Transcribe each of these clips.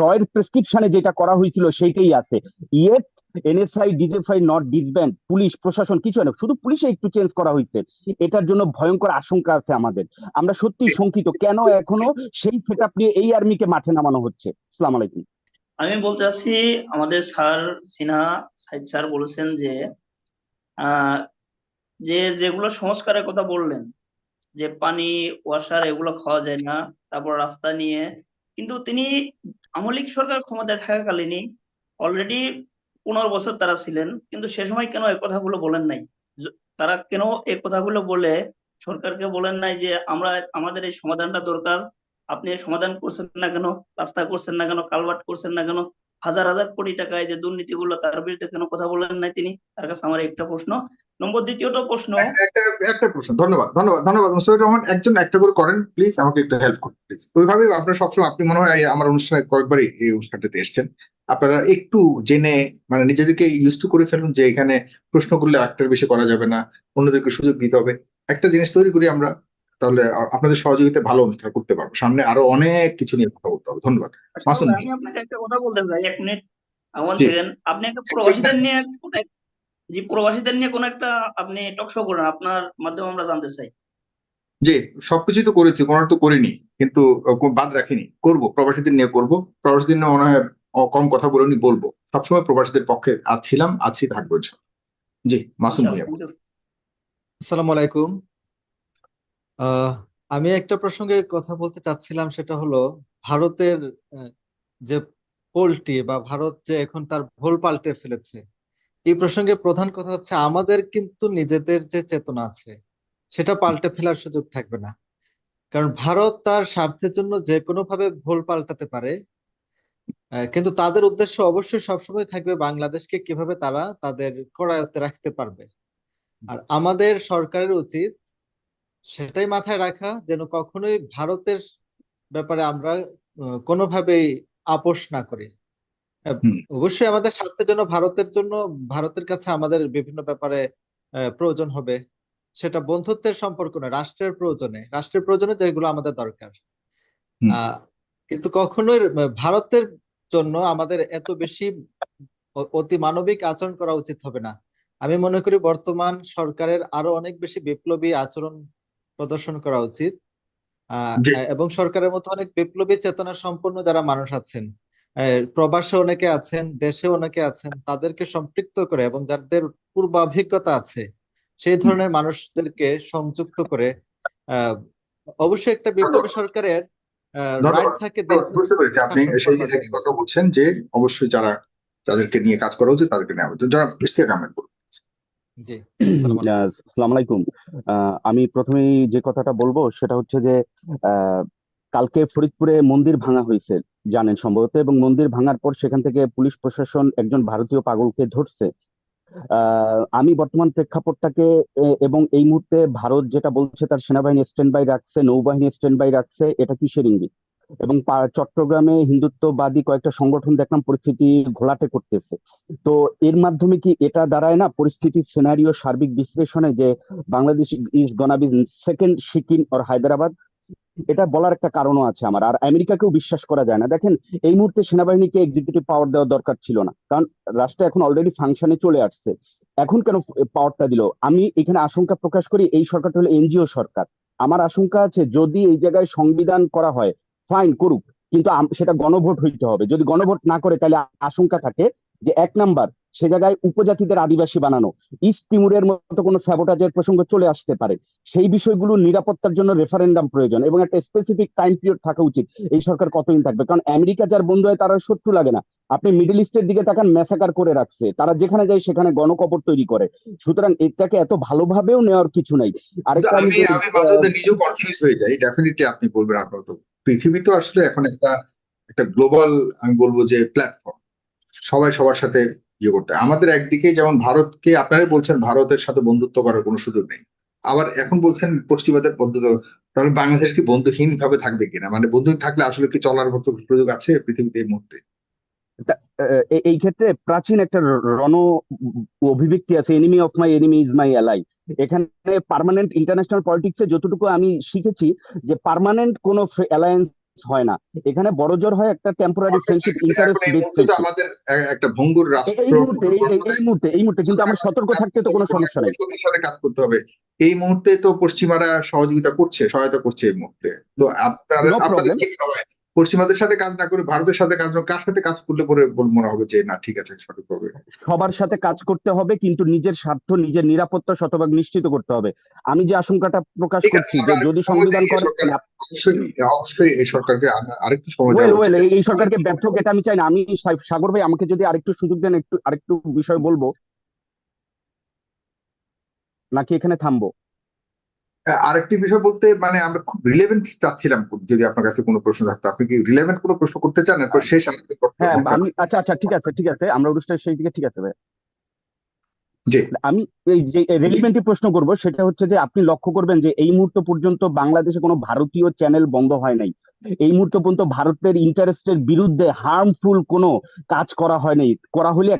রয়ের প্রেসক্রিপশনে যেটা করা হয়েছিল সেইটাই আছে। Yet NSI DGFI not disband police প্রশাসন, কিছু না, শুধু পুলিশে একটু চেঞ্জ করা হয়েছে। এটার জন্য ভয়ঙ্কর আশঙ্কা আছে আমাদের। আমরা সত্যি শঙ্কিত। কেন এখনও সেই সেট নিয়ে এই আর্মিকে মাঠে নামানো হচ্ছে? সালাম আলাইকুম। আমি বলতে চাচ্ছি, আমাদের স্যার সিনহা সাইদ স্যার বলেছেন যে যে যেগুলো সংস্কারের কথা বললেন, যে পানি ওয়াসার এগুলো খাওয়া যায় না, তারপর রাস্তা নিয়ে কিন্তু তিনি আমলিক সরকার ক্ষমতায় থাকাকালীনই অলরেডি পনেরো বছর তারা ছিলেন, কিন্তু সে সময় কেন এই কথাগুলো বলেন নাই? তারা কেন এই কথাগুলো বলে? সরকারকে বলেন নাই যে আমরা, আমাদের এই সমাধানটা দরকার। আপনি সমাধান করছেন না কেন? রাস্তা করছেন না কেন? কালভার্ট করছেন না কেন? হাজার হাজার কোটি টাকায় যে দুর্নীতিগুলো তার বিরুদ্ধে কেন কথা বলেন নাই তিনি? তার কাছে আমার একটা প্রশ্ন। নম্বর দ্বিতীয়টা প্রশ্ন। একটা একটা প্রশ্ন ধন্যবাদ ধন্যবাদ ধন্যবাদ। মুস্তাফিজুর রহমান একজন একটা করে করেন প্লিজ আমাকে একটু হেল্প করুন প্লিজ ওইভাবে আপনার সবসময় আপনি মনে হয় আমার অনুষ্ঠানে কয়েকবারই এই অনুষ্ঠানটাতে এসেছেন। আপনারা একটু জেনে মানে নিজেদেরকে ইউজ টু করে ফেলুন যে এখানে প্রশ্ন করলে একটার বেশি করা যাবে না অন্যদেরকে সুযোগ দিতে হবে। একটা জিনিস তৈরি করি আমরা তাহলে আপনাদের সহযোগিতা ভালো অনুষ্ঠান করতে পারব। সামনে আরও অনেক কিছু নিয়ে কথা বলতে হবে। ধন্যবাদ। মাসুম। আমি আপনাকে একটা কথা বলতে চাই এক মিনিট। আপনি একটা প্রবাসীদের নিয়ে জি প্রবাসীদের নিয়ে কোন একটা আপনি টক শো করেন আপনার মাধ্যমে আমরা জানতে চাই। যে সবকিছুই তো করেছি কোনো তো করিনি কিন্তু বাদ রাখিনি। করব প্রবাসীদের নিয়ে করব প্রবাসীদের নিয়ে মনে হয় কম কথা বলিনি বলব। সবসময় প্রবাসীদের পক্ষে আজ ছিলাম আছি থাকব। জি। মাসুম ভাইয়া। Thank আসসালামু আলাইকুম। আহ, আমি একটা প্রসঙ্গে কথা বলতে চাচ্ছিলাম সেটা হলো ভারতের আহ, যে পোলটি বা ভারত যে এখন তার ভোল পাল্টে ফেলেছে এই প্রসঙ্গে প্রধান কথা হচ্ছে, আমাদের কিন্তু নিজেদের যে চেতনা আছে, সেটা পাল্টে ফেলার সুযোগ থাকবে না কারণ ভারত তার স্বার্থের জন্য যে কোনো ভাবে ভুল পাল্টাতে পারে কিন্তু তাদের উদ্দেশ্য অবশ্যই সবসময় থাকবে বাংলাদেশকে কীভাবে তারা তাদের করায়ত্তে রাখতে পারবে আর আমাদের সরকারের উচিত সেটাই মাথায় রাখা, যেন কখনোই ভারতের ব্যাপারে আমরা কোনোভাবেই আপোষ না করি। অবশ্যই আমাদের স্বার্থের জন্য ভারতের জন্য ভারতের কাছে আমাদের বিভিন্ন ব্যাপারে প্রয়োজন হবে। সেটা বন্ধুত্বের সম্পর্ক নয় রাষ্ট্রের প্রয়োজনে। রাষ্ট্রের প্রয়োজনে যেগুলো আমাদের দরকার। কিন্তু কখনোই ভারতের জন্য আমাদের এত বেশি অতি মানবিক আচরণ করা উচিত হবে না। আমি মনে করি বর্তমান সরকারের আরও অনেক বেশি বিপ্লবী আচরণ প্রদর্শন করা উচিত। আহ, এবং সরকারের মতো অনেক বিপ্লবী চেতনা সম্পন্ন যারা মানুষ আছেন প্রবাসে অনেকে আছেন দেশে অনেকে আছেন তাদেরকে সম্পৃক্ত করে এবং যাদের পূর্বাভিজ্ঞতা আছে সেই ধরনের মানুষদেরকে সংযুক্ত করে আহ, অবশ্যই একটা বিপ্লবী সরকারের। রাইট থাকে বুঝতে পেরেছি। আপনি সেই একই কথা বলছেন যে অবশ্যই যারা যাদেরকে নিয়ে কাজ করা উচিত তাদেরকে নেওয়া উচিত। যারা ইস্তেক আহমেদ আসসালামু আলাইকুম। আলাইকুম। আহ, আমি প্রথমেই যে কথাটা বলব সেটা হচ্ছে যে আহ, কালকে ফরিদপুরে মন্দির ভাঙা হয়েছে, জানেন সম্ভবত, এবং মন্দির ভাঙার পর সেখান থেকে পুলিশ প্রশাসন একজন ভারতীয় পাগলকে ধরছে। আমি বর্তমান প্রেক্ষাপটটাকে এবং এই মুহূর্তে ভারত যেটা বলছে তার সেনাবাহিনী স্ট্যান্ড বাই রাখছে, নৌবাহিনী স্ট্যান্ড বাই রাখছে, এটা কিসের ইঙ্গিত? এবং চট্টগ্রামে হিন্দুত্ববাদী কয়েকটা সংগঠন দেখলাম পরিস্থিতি ঘোলাটে করতেছে। তো এর মাধ্যমে কি এটা দাঁড়ায় না পরিস্থিতির সিনারিও সার্বিক বিশ্লেষণে যে Bangladesh is gonna be second Sikkim or Hyderabad এটা বলার একটা কারণও আছে আমার। আর আমেরিকাকেও বিশ্বাস করা যায় না। দেখেন, এই মুহূর্তে সেনাবাহিনীকে এক্সিকিউটিভ পাওয়ার দেওয়ার দরকার ছিল না। কারণ রাষ্ট্র এখন অলরেডি ফাংশনে চলে আসছে। এখন কেন পাওয়ারটা দিল? আমি এখানে আশঙ্কা প্রকাশ করি, এই সরকারটা হলো এনজিও সরকার। আমার আশঙ্কা আছে, যদি এই জায়গায় সংবিধান করা হয় ফাইন করুক। কিন্তু সেটা গণভোট হইতে হবে। যদি গণভোট না করে, তাহলে আশঙ্কা থাকে যে, এক নাম্বার সে জায়গায় উপজাতিদের আদিবাসী বানানো। ইস্ট তিমুরের মতো কোনো স্যাবোটাজের প্রসঙ্গ চলে আসতে পারে। সেই বিষয়গুলো নিরাপত্তার জন্য রেফারেন্ডাম প্রয়োজন এবং একটা স্পেসিফিক টাইম পিরিয়ড থাকা উচিত। এই সরকার কতদিন থাকবে? কারণ আমেরিকা যার বন্ধু হয় তারা শত্রু লাগে না। আপনি মিডল ইস্টের দিকে তাকান ম্যাসাকার করে রাখছে। তারা যেখানে যায় সেখানে গণকবর তৈরি করে। সুতরাং এটাকে এত ভালোভাবেও নেওয়ার কিছু নাই। আরেকটা আমি নিজেও কনফিউজ হয়ে যাই। ডেফিনেটলি আপনি বলবেন আপনার তো পৃথিবী তো আসলে এখন একটা একটা গ্লোবাল আমি বলব যে প্ল্যাটফর্ম সবাই সবার সাথে ইয়ে করতে। আমাদের একদিকে যেমন ভারতকে, আপনারাই বলছেন ভারতের সাথে বন্ধুত্ব করার কোনো সুযোগ নেই। আবার এখন বলছেন পশ্চিমাদের বন্ধুত্ব তাহলে বাংলাদেশ কি বন্ধুহীন ভাবে থাকবে কিনা? মানে বন্ধু থাকলে আসলে কি চলার মতো সুযোগ আছে পৃথিবীতে এই মুহূর্তে? এই ক্ষেত্রে প্রাচীন একটা রণ অভিব্যক্তি আছে enemy of my enemy is my ally এখানে পার্মানেন্ট ইন্টারন্যাশনাল পলিটিক্সে যতটুকু আমি শিখেছি, যে পার্মানেন্ট কোনো অ্যালায়েন্স হয় না। এখানে বড় জোর হয় একটা টেম্পোরারি ফ্রেন্ডশিপ ইন্টারেস্ট দেখতে বেস আমাদের একটা ভঙ্গুর রাষ্ট্র এই মুহূর্তে এই মুহূর্তে এই মুহূর্তে কিন্তু আমার সতর্ক থাকতে তো কোনো সমস্যা নাই। সাথে কাজ করতে হবে। এই মুহূর্তে তো পশ্চিমারা সহযোগিতা করছে সহায়তা করছে এই মুহূর্তে। তো আপনারা আপনাদের কি হয়? পশ্চিমাদের সাথে কাজ না করে ভারতের সাথে কাজ না কার সাথে কাজ করলে পরে মনে হবে যে না ঠিক আছে সঠিকভাবে সবার সাথে কাজ করতে হবে কিন্তু নিজের স্বার্থ নিজের নিরাপত্তা শতভাগ নিশ্চিত করতে হবে। আমি যে আশঙ্কাটা প্রকাশ করছি যে যদি সংবিধান এই করে অবশ্যই এই সরকারকে আরেকটু সময়। এই সরকারকে ব্যর্থ এটা আমি চাই না। আমি সাগর ভাই আমাকে যদি আরেকটু সুযোগ দেন একটু আরেকটু বিষয় বলব। নাকি এখানে থামবো? আরেকটি বিষয় বলতে মানে আমরা খুব রিলেভেন্ট চাচ্ছিলাম যদি আপনার কাছে কোনো প্রশ্ন থাকতো। আপনি কি রিলেভেন্ট কোনো প্রশ্ন করতে চান? এরপর শেষ হ্যাঁ আমি আচ্ছা আচ্ছা ঠিক আছে ঠিক আছে। আমরা অনুষ্ঠানের সেই দিকে ঠিক আছে ভাই। আমি এই যে রেলিভেন্টই প্রশ্ন করব সেটা হচ্ছে যে আপনি লক্ষ্য করবেন যে এই মুহূর্ত পর্যন্ত বাংলাদেশে কোনো ভারতীয় চ্যানেল বন্ধ হয় নাই। এই মুহূর্ত পর্যন্ত ভারতের ইন্টারেস্টের বিরুদ্ধে হার্মফুল কোনো কাজ করা হয় নাই। করা হলে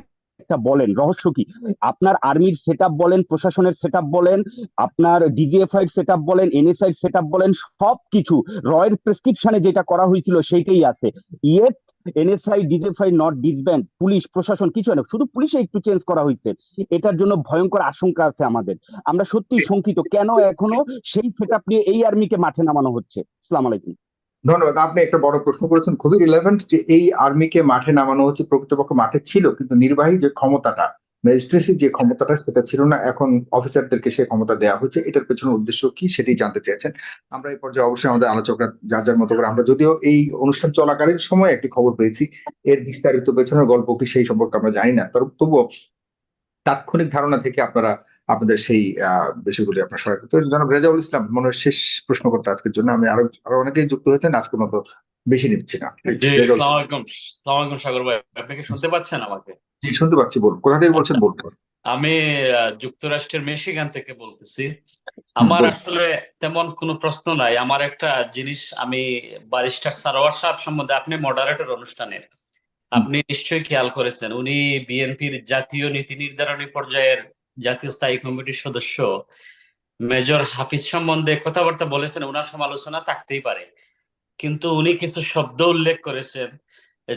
একটা বলেন, রহস্য কি? আপনার আর্মির সেট বলেন, প্রশাসনের সেট বলেন, আপনার ডিজিএফআই সেট বলেন এনএসআই সেট বলেন, সবকিছু রয়ের প্রেসক্রিপশনে যেটা করা হয়েছিল সেইটাই আছে। Yet NSI DGFI not disband police প্রশাসন, কিছু না, শুধু পুলিশে একটু চেঞ্জ করা হয়েছে। এটার জন্য ভয়ঙ্কর আশঙ্কা আছে আমাদের। আমরা সত্যি শঙ্কিত, কেন এখনও সেই সেট নিয়ে এই আর্মিকে মাঠে নামানো হচ্ছে? সালাম আলাইকুম। ধন্যবাদ। আপনি একটা বড় প্রশ্ন করেছেন, খুবই রিলেভেন্ট যে এই আর্মিকে মাঠে নামানো হচ্ছে, প্রকৃতপক্ষে মাঠে ছিল, কিন্তু নির্বাহী যে ক্ষমতাটা ম্যাজিস্ট্রেসির যে ক্ষমতাটা, সেটা ছিল না। এখন অফিসারদেরকে সে ক্ষমতা দেওয়া হচ্ছে। এটার পেছনে উদ্দেশ্য কি সেটাই জানতে চেয়েছেন। আমরা এই পর্যায়ে অবশ্যই আমাদের আলোচকরা যার যার মতো করে, আমরা যদিও এই অনুষ্ঠান চলাকালীন সময় একটি খবর পেয়েছি, এর বিস্তারিত পেছনের গল্প কি সেই সম্পর্কে আমরা জানি না। তবুও তাৎক্ষণিক ধারণা থেকে আপনারা আপনাদের সেই বিষয়গুলি আপনার সহায়তা তো জনাব রেজাউল ইসলাম মনে হয় শেষ প্রশ্ন করতে আজকের জন্য আমি আরও আরও অনেকেই যুক্ত হয়েছেন আজকের মতো বেশি নিচ্ছি না। সাগর ভাই। আপনি কি শুনতে পাচ্ছেন আমাকে? জি শুনতে পাচ্ছি বলুন। কোথা থেকে বলছেন বলুন। আমি যুক্তরাষ্ট্রের মিশিগান থেকে বলতেছি। আমার আসলে তেমন কোনো প্রশ্ন নাই। আমার একটা জিনিস আমি বারিস্টার সারোয়ার সাহেব সম্বন্ধে আপনি মডারেটর অনুষ্ঠানের আপনি নিশ্চয়ই খেয়াল করেছেন উনি বিএনপির জাতীয় নীতি নির্ধারণী পর্যায়ের জাতীয় স্থায়ী কমিটির সদস্য মেজর হাফিজ সম্বন্ধে কথাবার্তা বলেছেন, ওনার সমালোচনা থাকতেই পারে। কিন্তু উনি কিছু শব্দ উল্লেখ করেছেন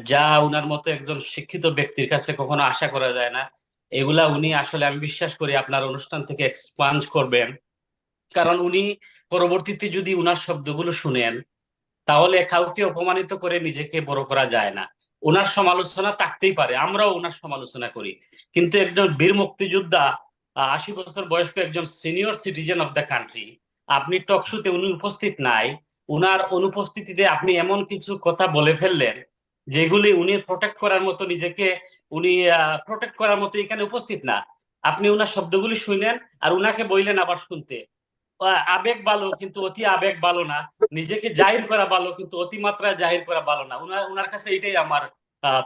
যা উনার মতো একজন শিক্ষিত ব্যক্তির কাছে কখনো আশা করা যায় না। এগুলা উনি আসলে, আমি বিশ্বাস করি, আপনার অনুষ্ঠান থেকে এক্সপাঞ্জ করবেন। কারণ উনি পরবর্তীতে যদি উনার শব্দগুলো শুনেন, তাহলে কাউকে অপমানিত করে নিজেকে বড় করা যায় না। ওনার সমালোচনা থাকতেই পারে, আমরাও ওনার সমালোচনা করি। কিন্তু একজন বীর মুক্তিযোদ্ধা আশি বছর বয়স্ক একজন senior citizen of the country আপনি টকশুতে উনি উপস্থিত নাই, উনার অনুপস্থিতিতে আপনি এমন কিছু কথা বলে ফেললেন, যেগুলি উনি প্রোটেক্ট করার মতো নিজেকে, উনি প্রোটেক্ট করার মতো এখানে উপস্থিত না। আপনি উনার শব্দগুলি শুনলেন আর উনাকে বললেন আবার শুনতে। আবেগ ভালো কিন্তু অতি আবেগ ভালো না, নিজেকে জাহির করা ভালো কিন্তু অতিমাত্রায় জাহির করা ভালো না। উনার উনার কাছে এটাই আমার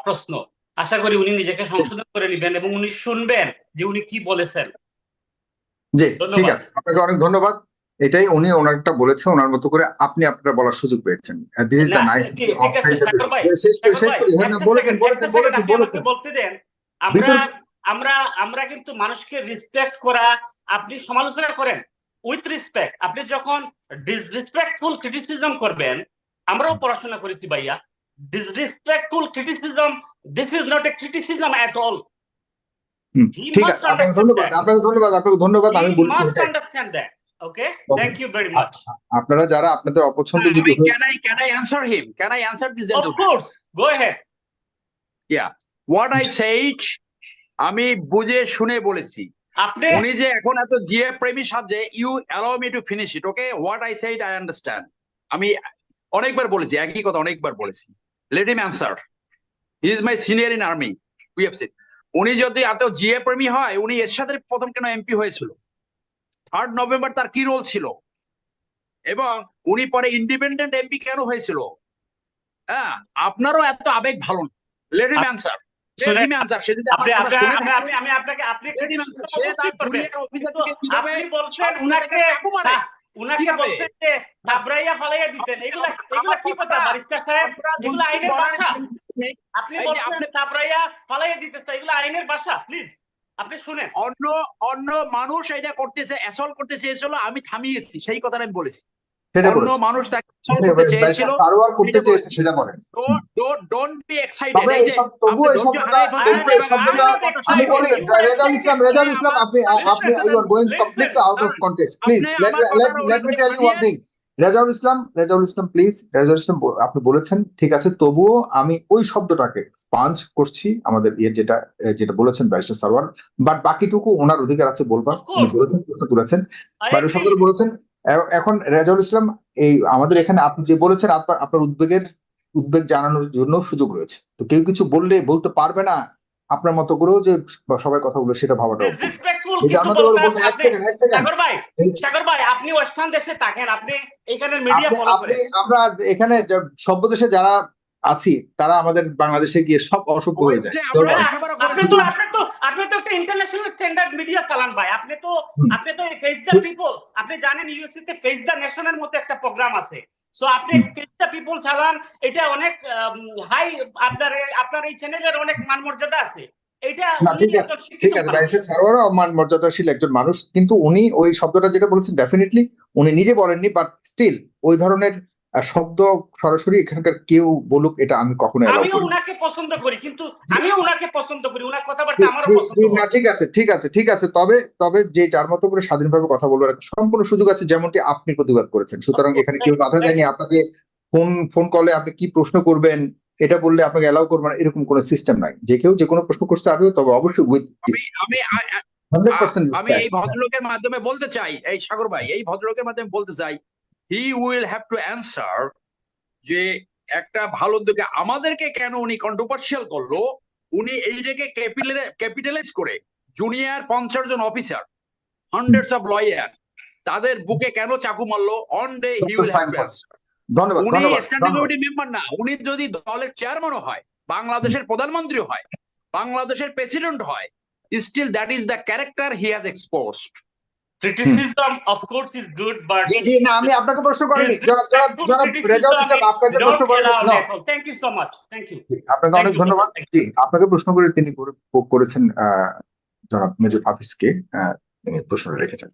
প্রশ্ন। আশা করি উনি নিজেকে সংশোধন করে নেবেন এবং উনি শুনবেন যে উনি কি বলেছেন। জি ঠিক আছে। আপনাকে অনেক ধন্যবাদ। এটাই উনি ওনারটা বলেছে ওনার মতো করে আপনি আপনার বলার সুযোগ পেয়েছেন। দিস ইজ না, নাইস বলতে দেন আমরা আমরা আমরা কিন্তু মানুষকে রেসপেক্ট করা আপনি সমালোচনা করেন উইথ রেসপেক্ট আপনি যখন ডিসরেসপেক্টফুল ক্রিটিসিজম করবেন আমরাও পড়াশোনা করেছি ভাইয়া disrespectful criticism this is not a criticism at all He ঠিক must আপনাকে ধন্যবাদ আপনাকে ধন্যবাদ আপনাকে ধন্যবাদ আমি বলছি মাস্ট এটাই। Understand that okay Okay. Thank you very much আপনারা যারা আপনাদের অপছন্দ যদি mean, can I can I answer him? Can I answer this of gentleman? Course go head What I said, আমি বুঝে শুনে বলেছি। আপনি উনি যে এখন এত জিএ প্রেমী সাজে you allow me to finish it okay what I said I understand আমি অনেকবার বলেছি একই কথা অনেকবার বলেছি। Let him answer is my senior in army we have seen উনি যদি এত জিএ প্রেমী হয় উনি এর সাথে প্রথম কেন এমপি হয়েছিল? থার্ড নভেম্বর তার কি রোল ছিল? এবং উনি পরে ইন্ডিপেন্ডেন্ট এমপি কেন হয়েছিল? হ্যাঁ আপনারও এত আবেগ ভালো না। সে যদি আপনি বলছেন উনাকে উনাকে বলছেন যে থাবড়াইয়া ফালাইয়া দিতেন। এগুলা এগুলা কি কথা বারিস্টার সাহেব এগুলো আইনের ভাষা আপনি বলছেন আপনি- থাবড়াইয়া দিতেছে এগুলো আইনের ভাষা প্লিজ আপনি শুনেন। অন্য অন্য মানুষ এটা করতেছে অ্যাসল করতেছে আমি থামিয়েছি। সেই কথাটা আমি বলেছি। অন্য মানুষ তাকে করতে চেয়েছিল করতে চেয়েছে সেটা বলেন ডোন্ট বি এক্সাইটেড এই এই যে সব এই আপনি শব্দটা হারাই ফেলছেন তবুও এই এবং শব্দটা আমার কথা আমি বলি রেজাউল ইসলাম রেজাউল ইসলাম আপনি আপনি you are going completely out of context please আপনি let let let me tell you one thing Rezaul Islam Rezaul Islam please Rezaul Islam আপনি বলেছেন ঠিক আছে তবুও আমি ওই শব্দটাকে পাঞ্চ করছি আমাদের ইয়ে যেটা যেটা বলেছেন ব্যারিস্টার সারওয়ার বাট বাকিটুকু ওনার অধিকার আছে বলবার। বলেছেন প্রশ্ন তুলেছেন। I বাইরে শব্দটা বলেছেন এখন রেজাউল ইসলাম এই আমাদের এখানে আপনি যে বলেছেন আপনার আপনার উদ্বেগের উদ্বেগ জানানোর জন্য সুযোগ রয়েছে। তো কেউ কিছু বললে বলতে পারবে না আপনার মতো করেও যে সবাই কথা বলবে সেটা ভাবাটা আপনি এখানে সভ্য দেশে যারা আছি তারা আমাদের বাংলাদেশে গিয়ে সব অসভ্য হয়ে যায়। আপনি তো আপনি তো আপনি তো একটা ইন্টারন্যাশনাল স্ট্যান্ডার্ড মিডিয়া চালান ভাই। আপনি তো আপনি তো ফেস দ্য পিপল আপনি জানেন ইউএসএ তে ফেস দ্য নেশনের মতো একটা প্রোগ্রাম আছে। সো আপনি। ফেস দ্য পিপল চালান এটা অনেক হাই আপনার আপনার এই চ্যানেলের অনেক মান মর্যাদা আছে। এটা না ঠিক আছে ঠিক আছে মানুষ। সারোয়ারও আমার মর্যাদাশীল একজন মানুষ কিন্তু উনি ওই শব্দটা যেটা বলেছেন ডেফিনেটলি উনি নিজে বলেননি বাট স্টিল ওই ধরনের শব্দ সরাসরি এখানকার কেউ বলুক এটা আমি কখনো এলাও আমিও উনাকে পছন্দ করি কিন্তু আমিও উনাকে পছন্দ করি উনার কথাবার্তা আমারও পছন্দ না ঠিক আছে ঠিক আছে ঠিক আছে তবে তবে যে যার মতো করে স্বাধীনভাবে কথা বলবার সম্পূর্ণ সুযোগ আছে যেমনটি আপনি প্রতিবাদ করেছেন। সুতরাং এখানে কেউ বাধা দেয়নি আপনাকে ফোন ফোন কলে আপনি কি প্রশ্ন করবেন এটা বললে আপনাকে এলাও করবেন এরকম কোনো সিস্টেম নাই। যে কেউ যে কোনো প্রশ্ন করতে পারবে তবে অবশ্যই উইথ আমি আমি এই ভদ্রলোকের মাধ্যমে বলতে চাই এই সাগর ভাই এই ভদ্রলোকের মাধ্যমে বলতে চাই he will have to answer যে একটা ভালো দিকে আমাদেরকে কেন উনি কন্ট্রোভার্সিয়াল করল? উনি এইটাকে ক্যাপিটালাইজ করে জুনিয়র পঞ্চাশ জন অফিসার হান্ড্রেডস অফ লয়ার তাদের বুকে কেন চাকু মারলো? On day he will have to answer উনি স্ট্যান্ডিং কমিটি মেম্বার না উনি যদি দলের চেয়ারম্যানও হয় বাংলাদেশের প্রধানমন্ত্রী হয় বাংলাদেশের প্রেসিডেন্ট হয় still that is the character he has exposed Criticism, of course, is good, but জি জি না আমি আপনাকে প্রশ্ন করিনি জনাব জনাব জনাব রেজাউল ইসলাম আপনাকে প্রশ্ন করিনি. Thank you so much. Thank you. আপনাকে অনেক ধন্যবাদ. জি আপনাকে প্রশ্ন করে তিনি করে- করেছেন জনাব মেজর হাফিজকে প্রশ্ন রেখেছেন